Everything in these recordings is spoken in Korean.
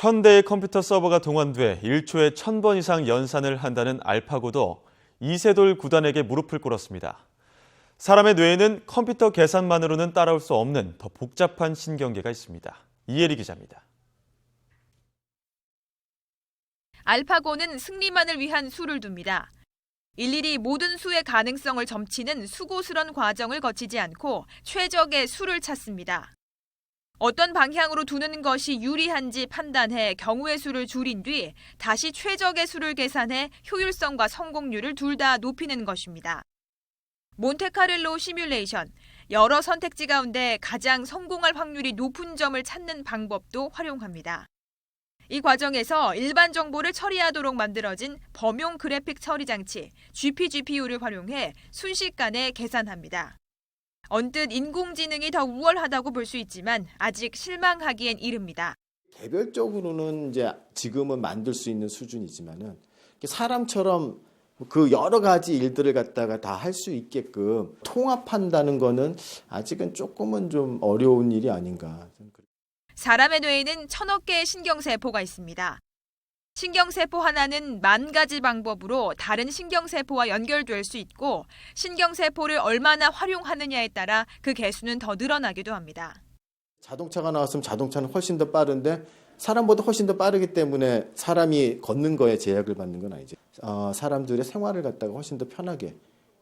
1000대의 컴퓨터 서버가 동원돼 1초에 1000번 이상 연산을 한다는 알파고도 이세돌 구단에게 무릎을 꿇었습니다. 사람의 뇌에는 컴퓨터 계산만으로는 따라올 수 없는 더 복잡한 신경계가 있습니다. 이혜리 기자입니다. 알파고는 승리만을 위한 수를 둡니다. 일일이 모든 수의 가능성을 점치는 수고스런 과정을 거치지 않고 최적의 수를 찾습니다. 어떤 방향으로 두는 것이 유리한지 판단해 경우의 수를 줄인 뒤 다시 최적의 수를 계산해 효율성과 성공률을 둘 다 높이는 것입니다. 몬테카를로 시뮬레이션, 여러 선택지 가운데 가장 성공할 확률이 높은 점을 찾는 방법도 활용합니다. 이 과정에서 일반 정보를 처리하도록 만들어진 범용 그래픽 처리 장치 GPGPU를 활용해 순식간에 계산합니다. 언뜻 인공지능이 더 우월하다고 볼 수 있지만 아직 실망하기엔 이릅니다. 개별적으로는 이제 지금은 만들 수 있는 수준이지만은 사람처럼 그 여러 가지 일들을 갖다가 다 할 수 있게끔 통합한다는 거는 아직은 조금은 좀 어려운 일이 아닌가. 사람의 뇌에는 천억 개의 신경세포가 있습니다. 신경세포 하나는 만 가지 방법으로 다른 신경세포와 연결될 수 있고 신경세포를 얼마나 활용하느냐에 따라 그 개수는 더 늘어나기도 합니다. 자동차가 나왔으면 자동차는 훨씬 더 빠른데 사람보다 훨씬 더 빠르기 때문에 사람이 걷는 거에 제약을 받는 건 아니죠. 어, 사람들의 생활을 갖다가 훨씬 더 편하게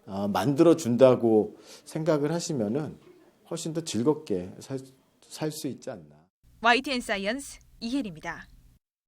어, 만들어 준다고 생각을 하시면은 훨씬 더 즐겁게 살 수 있지 않나. YTN 사이언스 이혜리입니다.